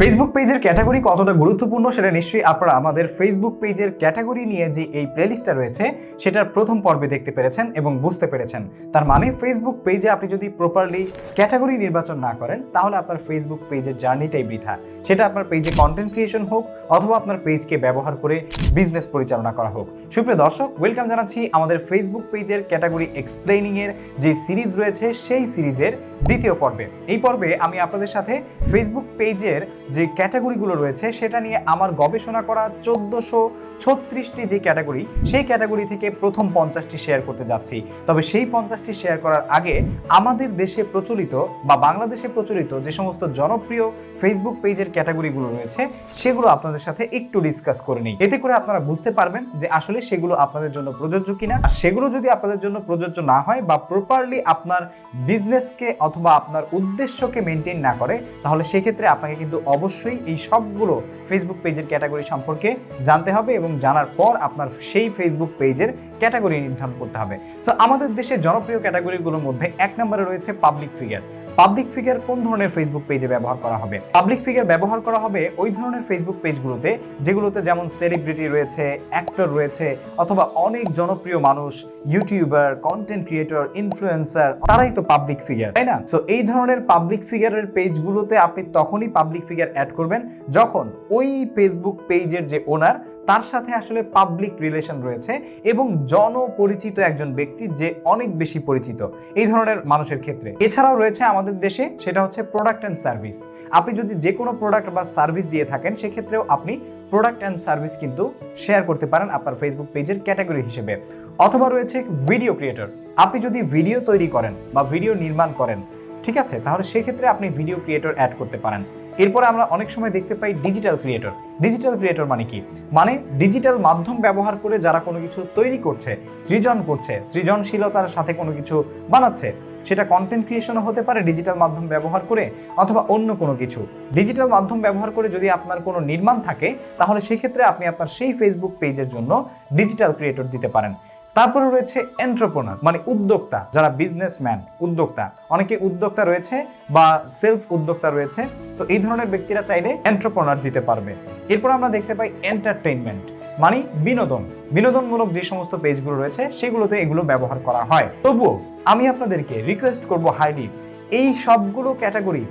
Facebook পেজের category কতটা গুরুত্বপূর্ণ সেটা নিশ্চয়ই আপনারা আমাদের ফেসবুক পেজের ক্যাটাগরি নিয়ে যে এই প্লেলিস্টটা রয়েছে, সেটার প্রথম পর্বে দেখতে পেরেছেন এবং বুঝতে পেরেছেন। তার মানে ফেসবুক পেজে আপনি যদি প্রপারলি ক্যাটাগরি নির্বাচন না করেন, তাহলে আপনার ফেসবুক পেজের জার্নিটাই বৃথা। সেটা আপনার পেজে কন্টেন্ট ক্রিয়েশন হোক, অথবা আপনার পেজকে ব্যবহার করে বিজনেস পরিচালনা করা হোক। সুপ্রিয় দর্শক ওয়েলকাম জানাচ্ছি আমাদের ফেসবুক পেজের ক্যাটাগরি এক্সপ্লেনিংয়ের যে সিরিজ রয়েছে, সেই সিরিজের দ্বিতীয় পর্বে। এই পর্বে আমি আপনাদের সাথে ফেসবুক পেজের যে ক্যাটাগরিগুলো রয়েছে সেটা নিয়ে আমার গবেষণা করা চোদ্দোশো ছত্রিশটি যে ক্যাটাগরি, সেই ক্যাটাগরি থেকে প্রথম পঞ্চাশটি শেয়ার করতে যাচ্ছি। তবে সেই পঞ্চাশটি শেয়ার করার আগে আমাদের দেশে প্রচলিত বা বাংলাদেশে প্রচলিত যে সমস্ত জনপ্রিয় ফেসবুক পেজের ক্যাটাগরিগুলো রয়েছে, সেগুলো আপনাদের সাথে একটু ডিসকাস করে নিই। এতে করে আপনারা বুঝতে পারবেন যে আসলে সেগুলো আপনাদের জন্য প্রযোজ্য কিনা। আর সেগুলো যদি আপনাদের জন্য প্রযোজ্য না হয় বা প্রপারলি আপনার বিজনেসকে অথবা আপনার উদ্দেশ্যকে মেনটেন না করে, তাহলে সেক্ষেত্রে আপনাকে কিন্তু অবশ্যই এই সবগুলো ফেসবুক পেজের ক্যাটাগরি সম্পর্কে জানতে হবে এবং জানার পর আপনার সেই ফেসবুক পেজের ক্যাটাগরি নির্ধারণ করতে হবে। সো আমাদের দেশের জনপ্রিয় ক্যাটাগরিগুলোর মধ্যে এক নম্বরে রয়েছে পাবলিক ফিগার পাবলিক ফিগার কোন ধরনের ফেসবুক পেজে ব্যবহার করা হবে? পাবলিক ফিগার ব্যবহার করা হবে ওই ধরনের ফেসবুক পেজগুলোতে যেগুলোতে যেমন সেলিব্রিটি রয়েছে অ্যাক্টর রয়েছে, অথবা অনেক জনপ্রিয় মানুষ ইউটিউবার কন্টেন্ট ক্রিয়েটর ইনফ্লুয়েন্সার তারাই তো পাবলিক ফিগার তাই না? সো এই ধরনের পাবলিক ফিগারের পেজগুলোতে আপনি তখনই পাবলিক ফিগার অ্যাড করবেন, যখন ওই ফেসবুক পেজের যে ওনার তার সাথে আসলে পাবলিক রিলেশন রয়েছে এবং জনপরিচিত একজন ব্যক্তি যে অনেক বেশি পরিচিত, এই ধরনের মানুষের ক্ষেত্রে। এছাড়াও রয়েছে আমাদের দেশে, সেটা হচ্ছে প্রোডাক্ট অ্যান্ড সার্ভিস আপনি যদি যে কোনো প্রোডাক্ট বা সার্ভিস দিয়ে থাকেন, সেক্ষেত্রেও আপনি প্রোডাক্ট অ্যান্ড সার্ভিস কিন্তু শেয়ার করতে পারেন আপনার ফেসবুক পেজের ক্যাটাগরি হিসেবে। অথবা রয়েছে ভিডিও ক্রিয়েটর আপনি যদি ভিডিও তৈরি করেন বা ভিডিও নির্মাণ করেন, ঠিক আছে? তাহলে সেক্ষেত্রে আপনি ভিডিও ক্রিয়েটর অ্যাড করতে পারেন। এরপরে আমরা অনেক সময় দেখতে পাই ডিজিটাল ক্রিয়েটর ডিজিটাল ক্রিয়েটর মানে কি? মানে ডিজিটাল মাধ্যম ব্যবহার করে যারা কোনো কিছু তৈরি করছে, সৃজন করছে, সৃজনশীলতার সাথে কোনো কিছু বানাচ্ছে, সেটা কন্টেন্ট ক্রিয়েশনও হতে পারে ডিজিটাল মাধ্যম ব্যবহার করে অথবা অন্য কোনো কিছু। ডিজিটাল মাধ্যম ব্যবহার করে যদি আপনার কোনো নির্মাণ থাকে, তাহলে সেক্ষেত্রে আপনি আপনার সেই ফেসবুক পেজের জন্য ডিজিটাল ক্রিয়েটর দিতে পারেন। তারপরে রয়েছে এন্টারপ্রনার মানে উদ্যোক্তা, যারা বিজনেসম্যান উদ্যোক্তা। অনেকে উদ্যোক্তা রয়েছে বা সেলফ উদ্যোক্তা রয়েছে। তো এই ধরনের ব্যক্তিরা চাইলে এন্টারপ্রনার দিতে পারবে। এরপর আমরা দেখতে পাই এন্টারটেইনমেন্ট মানে বিনোদন। বিনোদনমূলক যে সমস্ত পেজগুলো রয়েছে, সেগুলোতে এগুলো ব্যবহার করা হয়। তবুও আমি আপনাদেরকে রিকোয়েস্ট করব হাইলি এই সবগুলো ক্যাটাগরি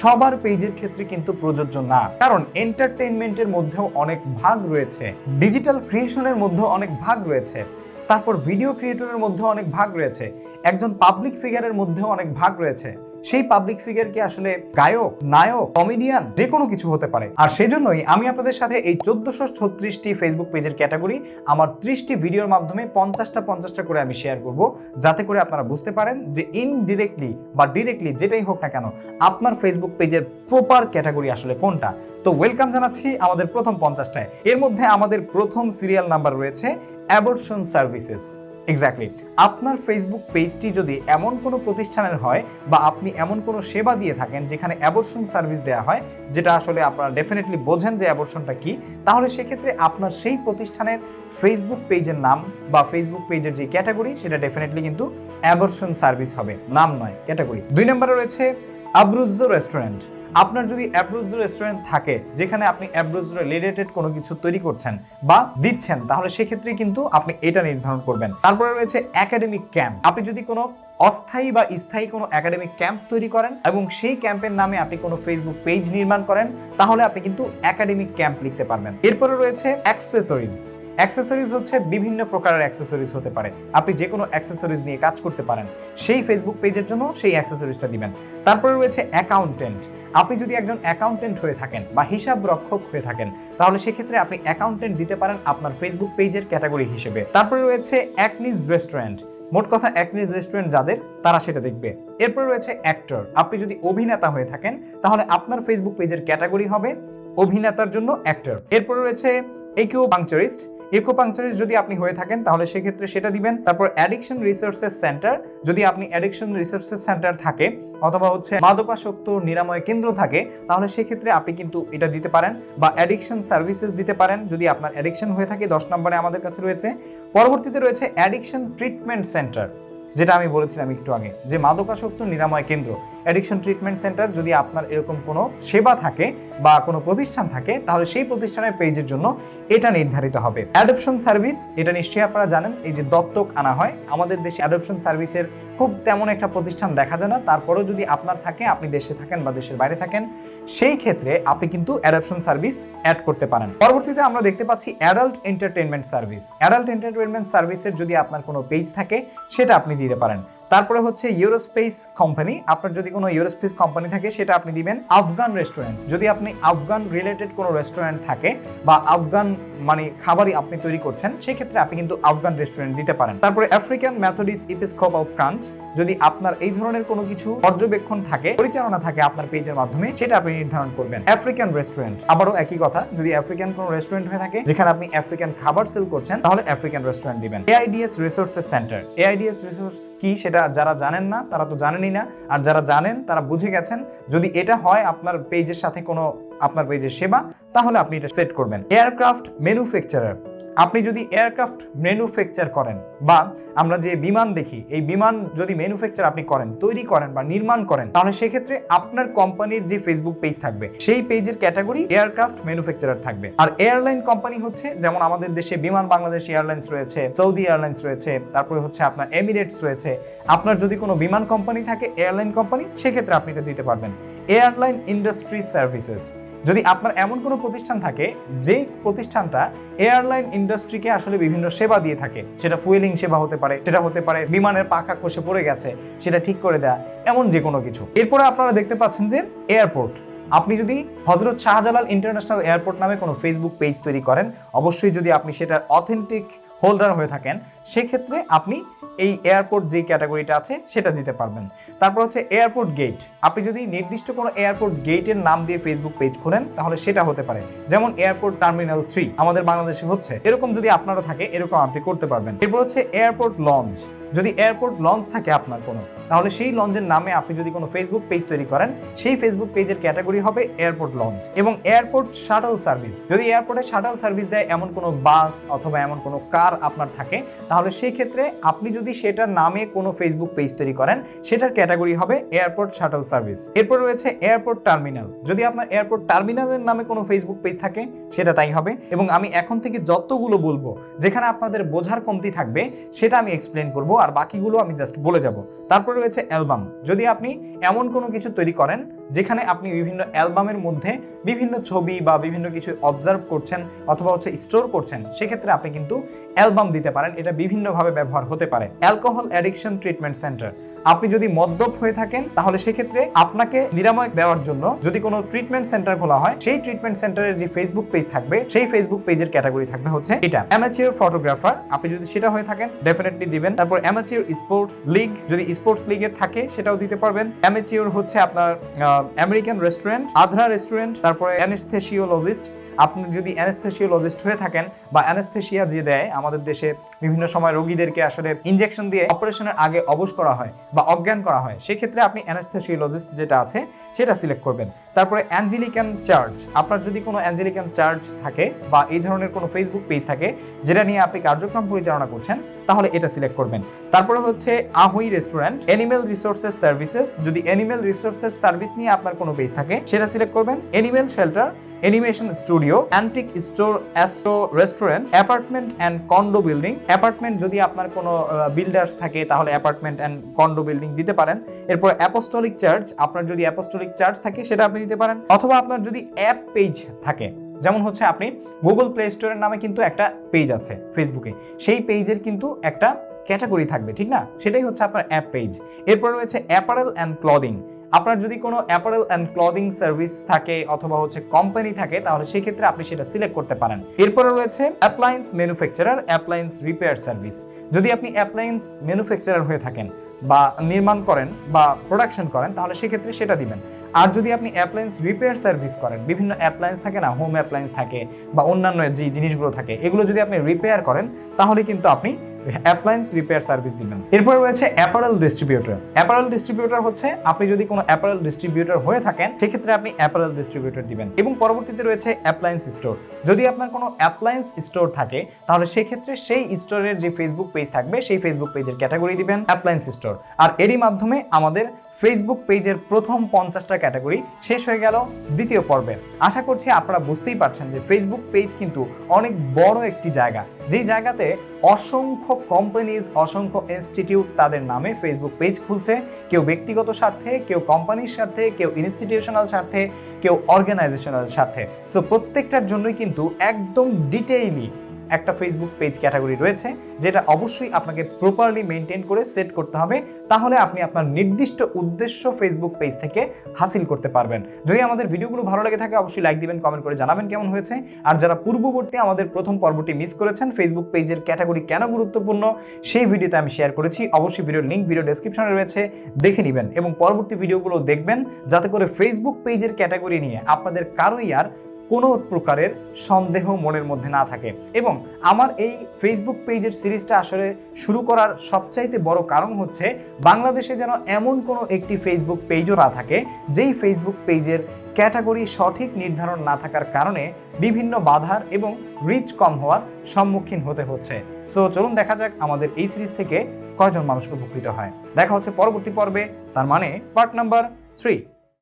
সবার পেজের ক্ষেত্রে কিন্তু প্রযোজ্য না। কারণ এন্টারটেইনমেন্টের মধ্যেও অনেক ভাগ রয়েছে। ডিজিটাল ক্রিয়েশনের মধ্যেও অনেক ভাগ রয়েছে। তারপর ভিডিও ক্রিয়েটরের মধ্যে অনেক ভাগ রয়েছে। একজন পাবলিক ফিগারের মধ্যেও অনেক ভাগ রয়েছে। সেই পাবলিক ফিগার কি আসলে গায়ক, নায়ক কমেডিয়ান যে কোনো কিছু হতে পারে। আর সেজন্যই আমি আপনাদের সাথে এই চোদ্দশো ছত্রিশটি ফেসবুক পেজের ক্যাটাগরি আমার ত্রিশটি ভিডিওর মাধ্যমে পঞ্চাশটা পঞ্চাশটা করে আমি শেয়ার করব, যাতে করে আপনারা বুঝতে পারেন যে ইনডিরেক্টলি বা ডিরেক্টলি যেটাই হোক না কেন আপনার ফেসবুক পেজের প্রপার ক্যাটাগরি আসলে কোনটা। তো ওয়েলকাম জানাচ্ছি আমাদের প্রথম পঞ্চাশটায়। এর মধ্যে আমাদের প্রথম সিরিয়াল নাম্বার রয়েছে অ্যাবর্শন সার্ভিসেস এক্স্যাক্টলি আপনার ফেসবুক পেজটি যদি এমন কোনো প্রতিষ্ঠানের হয় বা আপনি এমন কোনো সেবা দিয়ে থাকেন যেখানে অ্যাবর্শন সার্ভিস দেওয়া হয়, যেটা আসলে আপনারা ডেফিনেটলি বোঝেন যে অ্যাবর্শনটা কি, তাহলে সেক্ষেত্রে আপনার সেই প্রতিষ্ঠানের ফেসবুক পেজের নাম বা ফেসবুক পেজের যে ক্যাটাগরি সেটা ডেফিনেটলি কিন্তু অ্যাবর্শন সার্ভিস হবে। নাম নয় ক্যাটাগরি দুই নম্বরে রয়েছে আব্রুজো রেস্টুরেন্ট আপনার যদি অ্যাব্রোজ রেস্টুরেন্ট থাকে, যেখানে আপনি অ্যাব্রোজ রিলেটেড কোনো কিছু তৈরি করছেন বা দিচ্ছেন, তাহলে সেক্ষেত্রে কিন্তু আপনি এটা নির্ধারণ করবেন। তারপরে রয়েছে একাডেমিক ক্যাম্প আপনি যদি কোনো অস্থায়ী বা স্থায়ী কোনো একাডেমিক ক্যাম্প তৈরি করেন এবং সেই ক্যাম্পের নামে আপনি কোনো ফেসবুক পেজ নির্মাণ করেন, তাহলে আপনি কিন্তু একাডেমিক ক্যাম্প লিখতে পারবেন। এরপরে রয়েছে অ্যাক্সেসরিজ অ্যাক্সেসরিজ হচ্ছে বিভিন্ন প্রকারের অ্যাক্সেসরিজ হতে পারে। আপনি যে কোনো অ্যাক্সেসরিজ নিয়ে কাজ করতে পারেন, সেই ফেসবুক পেজের জন্য সেই অ্যাক্সেসরিজটা দিবেন। তারপরে রয়েছে অ্যাকাউন্টেন্ট আপনি যদি একজন অ্যাকাউন্টেন্ট হয়ে থাকেন বা হিসাব রক্ষক হয়ে থাকেন, তাহলে সেক্ষেত্রে আপনি অ্যাকাউন্টেন্ট দিতে পারেন আপনার ফেসবুক পেজের ক্যাটাগরি হিসেবে। তারপরে রয়েছে অ্যাকনিজ রেস্টুরেন্ট মোট কথা অ্যাকনিজ রেস্টুরেন্ট যাদের, তারা সেটা দেখবে। এরপরে রয়েছে অ্যাক্টর আপনি যদি অভিনেতা হয়ে থাকেন, তাহলে আপনার ফেসবুক পেজের ক্যাটাগরি হবে অভিনেতার জন্য অ্যাক্টর এরপরে রয়েছে একিও পাংচারিস্ট ইকোপাংচারিস্ট যদি আপনি হয়ে থাকেন, তাহলে সেক্ষেত্রে সেটা দিবেন। তারপর অ্যাডিকশন রিসোর্সেস সেন্টার যদি আপনি অ্যাডিকশন রিসোর্সেস সেন্টার থাকে, অথবা হচ্ছে মাদকাসক্ত নিরাময় কেন্দ্র থাকে, তাহলে সেক্ষেত্রে আপনি কিন্তু এটা দিতে পারেন বা অ্যাডিকশন সার্ভিসেস দিতে পারেন, যদি আপনার অ্যাডিকশন হয়ে থাকে, দশ নম্বরে আমাদের কাছে রয়েছে। পরবর্তীতে রয়েছে অ্যাডিকশন ট্রিটমেন্ট সেন্টার যেটা আমি বলেছিলাম একটু আগে, যে মাদকাসক্ত নিরাময় কেন্দ্র অ্যাডিকশন ট্রিটমেন্ট সেন্টার যদি আপনার এরকম কোনো সেবা থাকে বা কোনো প্রতিষ্ঠান থাকে, তাহলে সেই প্রতিষ্ঠানের পেজের জন্য এটা নির্ধারিত হবে। অ্যাডপশন সার্ভিস এটা নিশ্চয়ই আপনারা জানেন, এই যে দত্তক আনা হয়, আমাদের দেশে অ্যাডপশন সার্ভিসের খুব তেমন একটা প্রতিষ্ঠান দেখা যায় না। তারপরেও যদি আপনার থাকে, আপনি দেশে থাকেন বা দেশের বাইরে থাকেন, সেই ক্ষেত্রে আপনি কিন্তু অ্যাডাপশন সার্ভিস অ্যাড করতে পারেন। পরবর্তীতে আমরা দেখতে পাচ্ছি adult entertainment service adult entertainment সার্ভিসের যদি আপনার কোনো পেজ থাকে, সেটা আপনি দিতে পারেন। তারপরে হচ্ছে ইউরোস্পেস কোম্পানি আপনার যদি কোনো ইউরোস্পেস কোম্পানি থাকে, সেটা আপনি দিবেন আফগান রেস্টুরেন্ট যদি আপনি আফগান রিলেটেড কোনো রেস্টুরেন্ট থাকে বা আফগান মানে খাবারই আপনি তৈরি করছেন, সেক্ষেত্রে আপনি কিন্তু আফগান রেস্টুরেন্ট দিতে পারেন। তারপরে African Methodist Episcopal of France যদি আপনার এই ধরনের কোনো কিছু পর্যবেক্ষণ থাকে, পরিচালনা থাকে আপনার পেজের মাধ্যমে, সেটা আপনি নির্ধারণ করবেন। আফ্রিকান রেস্টুরেন্ট আবারও একই কথা, যদি আফ্রিকান কোনো রেস্টুরেন্ট হয়ে থাকে, যেখানে আপনি আফ্রিকান খাবার সেল করছেন, তাহলে আফ্রিকান রেস্টুরেন্ট দিবেন। AIDS resources centre AIDS resource কি? সেটা যারা জানেন না, তারা তো জানেনই না। আর যারা জানেন, তারা বুঝে গেছেন, যদি এটা হয় আপনার পেজের সাথে কোনো, আপনার পেজের সেবা, তাহলে আপনি এটা সেট করবেন। Aircraft manufacturer. আপনি যদি এয়ারক্রাফট ম্যানুফ্যাকচার করেন বা আমরা যে বিমান দেখি, এই বিমান যদি ম্যানুফ্যাকচার আপনি করেন, তৈরি করেন বা নির্মাণ করেন, তাহলে সেক্ষেত্রে আপনার কোম্পানির যে ফেসবুক পেজ থাকবে, সেই পেজের ক্যাটাগরি এয়ারক্রাফট ম্যানুফ্যাকচারার থাকবে। আর এয়ারলাইন কোম্পানি হচ্ছে, যেমন আমাদের দেশে বিমান, বাংলাদেশ এয়ারলাইন্স রয়েছে, সৌদি এয়ারলাইন্স রয়েছে, তারপরে হচ্ছে আপনার এমিরেটস রয়েছে। আপনার যদি কোনো বিমান কোম্পানি থাকে এয়ারলাইন কোম্পানি সেক্ষেত্রে আপনি এটা দিতে পারবেন। এয়ারলাইন ইন্ডাস্ট্রি সার্ভিসেস যদি আপনার এমন কোনো প্রতিষ্ঠান থাকে, যেই প্রতিষ্ঠানটা এয়ারলাইন ইন্ডাস্ট্রিকে আসলে বিভিন্ন সেবা দিয়ে থাকে। সেটা ফুয়েলিং সেবা হতে পারে, সেটা হতে পারে, বিমানের পাখা কষে পড়ে গেছে, সেটা ঠিক করে দেয়া, এমন যে কোনো কিছু। এরপরে আপনারা দেখতে পাচ্ছেন যে এয়ারপোর্ট। আপনি যদি হজরত শাহজালাল ইন্টারন্যাশনাল এয়ারপোর্ট নামে কোনো ফেসবুক পেজ তৈরি করেন, অবশ্যই যদি আপনি সেটা অথেন্টিক হোল্ডার হয়ে থাকেন, সেক্ষেত্রে আপনি এই এয়ারপোর্ট যে ক্যাটাগরিটা আছে সেটা দিতে পারবেন। তারপর হচ্ছে এয়ারপোর্ট গেট। আপনি যদি নির্দিষ্ট কোনো এয়ারপোর্ট গেটের নাম দিয়ে ফেসবুক পেজ খোলেন, তাহলে সেটা হতে পারে। যেমন এয়ারপোর্ট টার্মিনাল থ্রি আমাদের বাংলাদেশে হচ্ছে। এরকম যদি আপনারও থাকে, এরকম আপনি করতে পারবেন। এরপর হচ্ছে এয়ারপোর্ট লঞ্চ। যদি এয়ারপোর্ট লঞ্চ থাকে আপনার কোনো, তাহলে সেই লঞ্চের নামে আপনি যদি কোনো ফেসবুক পেজ তৈরি করেন, সেই ফেসবুক পেজের ক্যাটাগরি হবে এয়ারপোর্ট লঞ্চ। এবং এয়ারপোর্ট শাটল সার্ভিস। যদি এয়ারপোর্টে শাটল সার্ভিস দেয়, এমন কোনো বাস অথবা এমন কোনো কার আপনার থাকে, তাহলে সেই ক্ষেত্রে আপনি যদি সেটার নামে কোনো ফেসবুক পেজ তৈরি করেন, সেটার ক্যাটাগরি হবে এয়ারপোর্ট শাটল সার্ভিস এরপর রয়েছে এয়ারপোর্ট টার্মিনাল যদি আপনার এয়ারপোর্ট টার্মিনালের নামে কোনো ফেসবুক পেজ থাকে, সেটা তাই হবে। এবং আমি এখন থেকে যতগুলো বলব, যেখানে আপনাদের বোঝার কমতি থাকবে, সেটা আমি এক্সপ্লেন করব, আর বাকিগুলো আমি জাস্ট বলে যাব। তারপর রয়েছে অ্যালবাম যদি আপনি এমন কোনো কিছু তৈরি করেন যেখানে আপনি বিভিন্ন অ্যালবামের মধ্যে বিভিন্ন ছবি বা বিভিন্ন কিছু অবজার্ভ করছেন অথবা হচ্ছে স্টোর করছেন, সেক্ষেত্রে আপনি কিন্তু অ্যালবাম দিতে পারেন। এটা বিভিন্নভাবে ব্যবহার হতে পারে। অ্যালকোহল অ্যাডিকশন ট্রিটমেন্ট সেন্টার আপনি যদি মদ্যপ হয়ে থাকেন, তাহলে সেক্ষেত্রে আপনাকে নিরাময় দেওয়ার জন্য যদি কোনো ট্রিটমেন্ট সেন্টার খোলা হয়, সেই ট্রিটমেন্ট সেন্টারের যে ফেসবুক পেজ থাকবে, সেই ফেসবুক পেজের ক্যাটাগরি থাকবে হচ্ছে এটা। অ্যামাচিওর ফটোগ্রাফার আপনি যদি সেটা হয়ে থাকেন ডেফিনেটলি দিবেন। তারপর অ্যামাচিওর স্পোর্টস লিগ যদি স্পোর্টস লিগের থাকে, সেটাও দিতে পারবেন। অ্যামাচিওর হচ্ছে আপনার আমেরিকান রেস্টুরেন্ট আধরা রেস্টুরেন্ট তারপরে অ্যানেস্থেসিওলজিস্ট আপনি যদি অ্যানেস্থেসিওলজিস্ট হয়ে থাকেন বা অ্যানেস্থেসিয়া যে দেয়, আমাদের দেশে বিভিন্ন সময় রোগীদেরকে আসলে ইনজেকশন দিয়ে অপারেশনের আগে অবশ করা হয় বা অজ্ঞান করা হয়, সেক্ষেত্রে আপনি অ্যানাস্থেসিওলজিস্ট যেটা আছে, সেটা সিলেক্ট করবেন। তারপরে অ্যাঞ্জেলিকান চার্জ আপনার যদি কোনো অ্যাঞ্জেলিকান চার্জ থাকে বা এই ধরনের কোনো ফেসবুক পেজ থাকে, যেটা নিয়ে আপনি কার্যক্রম পরিচালনা করছেন তাহলে এটা সিলেক্ট করবেন। তারপরে হচ্ছে আহুই রেস্টুরেন্ট অ্যানিমেল রিসোর্সেস সার্ভিসেস যদি অ্যানিমেল রিসোর্সেস সার্ভিস নিয়ে আপনার কোনো পেজ থাকে, সেটা সিলেক্ট করবেন। Animal shelter animation studio antique store astro restaurant apartment and condo building apartment যদি আপনার কোনো বিল্ডার্স থাকে, তাহলে অ্যাপার্টমেন্ট অ্যান্ড কন্ডো বিল্ডিং দিতে পারেন। এরপর অ্যাপোস্টলিক চার্চ আপনার যদি অ্যাপোস্টলিক চার্চ থাকে, সেটা আপনি দিতে পারেন। অথবা আপনার যদি অ্যাপ পেজ থাকে যেমন হচ্ছে আপনি গুগল প্লে স্টোরের নামে কিন্তু একটা পেজ আছে ফেসবুকে সেই পেজের কিন্তু একটা ক্যাটাগরি থাকবে, ঠিক না? সেটাই হচ্ছে আপনার অ্যাপ পেজ এরপর রয়েছে অ্যাপারেল অ্যান্ড ক্লদিং আপনার যদি কোনো অ্যাপারেল অ্যান্ড ক্লদিং সার্ভিস থাকে অথবা হচ্ছে কোম্পানি থাকে, তাহলে সেক্ষেত্রে আপনি সেটা সিলেক্ট করতে পারেন। এরপরে রয়েছে appliance manufacturer appliance repair service যদি আপনি অ্যাপ্লায়েন্স ম্যানুফ্যাকচারার হয়ে থাকেন বা নির্মাণ করেন বা প্রোডাকশন করেন, তাহলে সেক্ষেত্রে সেটা দিবেন। আর যদি আপনি অ্যাপ্লায়েন্স রিপেয়ার সার্ভিস করেন, বিভিন্ন অ্যাপ্লায়েন্স থাকে না হোম অ্যাপ্লায়েন্স থাকে বা অন্যান্য যে জিনিসগুলো থাকে, এগুলো যদি আপনি রিপেয়ার করেন, তাহলে কিন্তু আপনি অ্যাপ্লায়েন্স রিপেয়ার সার্ভিস দিবেন। এরপর রয়েছে অ্যাপারেল ডিস্ট্রিবিউটর অ্যাপারেল ডিস্ট্রিবিউটর হচ্ছে, আপনি যদি কোনো অ্যাপারেল ডিস্ট্রিবিউটর হয়ে থাকেন, সেক্ষেত্রে আপনি অ্যাপারেল ডিস্ট্রিবিউটর দিবেন। এবং পরবর্তীতে রয়েছে অ্যাপ্লায়েন্স স্টোর যদি আপনার কোনো অ্যাপ্লায়েন্স স্টোর থাকে, তাহলে সেক্ষেত্রে সেই স্টোরের যে ফেসবুক পেজ থাকবে, সেই ফেসবুক পেজের ক্যাটাগরি দিবেন অ্যাপ্লায়েন্স স্টোর আর এরই মাধ্যমে আমাদের ফেসবুক পেজের প্রথম পঞ্চাশটা ক্যাটাগরি শেষ হয়ে গেল দ্বিতীয় পর্বে। আশা করছি আপনারা বুঝতেই পারছেন যে ফেসবুক পেজ কিন্তু অনেক বড় একটি জায়গা। যেই জায়গাতে অসংখ্য কোম্পানিজ অসংখ্য ইনস্টিটিউট তাদের নামে ফেসবুক পেজ খুলছে। কেউ ব্যক্তিগত স্বার্থে, কেউ কোম্পানির স্বার্থে, কেউ ইনস্টিটিউশনাল স্বার্থে, কেউ অর্গানাইজেশনাল স্বার্থে। সো প্রত্যেকটার জন্যই কিন্তু একদম ডিটেইলি একটা ফেসবুক পেজ ক্যাটাগরি রয়েছে, যেটা অবশ্যই আপনাকে প্রপারলি মেনটেন করে সেট করতে হবে, তাহলে আপনি আপনার নির্দিষ্ট উদ্দেশ্য ফেসবুক পেজ থেকে হাসিল করতে পারবেন। যদি আমাদের ভিডিওগুলো ভালো লেগে থাকে, অবশ্যই লাইক দিবেন কমেন্ট করে জানাবেন কেমন হয়েছে। আর যারা পূর্ববর্তী আমাদের প্রথম পর্বটি মিস করেছেন ফেসবুক পেজের ক্যাটাগরি কেন গুরুত্বপূর্ণ, সেই ভিডিওতে আমি শেয়ার করেছি। অবশ্যই ভিডিওর লিঙ্ক ভিডিও ডেসক্রিপশনে রয়েছে, দেখে নেবেন। এবং পরবর্তী ভিডিওগুলো দেখবেন, যাতে করে ফেসবুক পেজের ক্যাটাগরি নিয়ে আপনাদের কারোই আর কোনো প্রকারের সন্দেহ মনের মধ্যে না থাকে। এবং আমার এই ফেসবুক পেজের সিরিজটা আসলে শুরু করার সবচাইতে বড় কারণ হচ্ছে, বাংলাদেশে যেন এমন কোনো একটি ফেসবুক পেজও না থাকে, যেই ফেসবুক পেজের ক্যাটাগরি সঠিক নির্ধারণ না থাকার কারণে বিভিন্ন বাধার এবং রিচ কম হওয়ার সম্মুখীন হতে হচ্ছে। সো চলুন দেখা যাক আমাদের এই সিরিজ থেকে কয়জন মানুষ উপকৃত হয়। দেখা হচ্ছে পরবর্তী পর্বে, তার মানে পার্ট নাম্বার থ্রি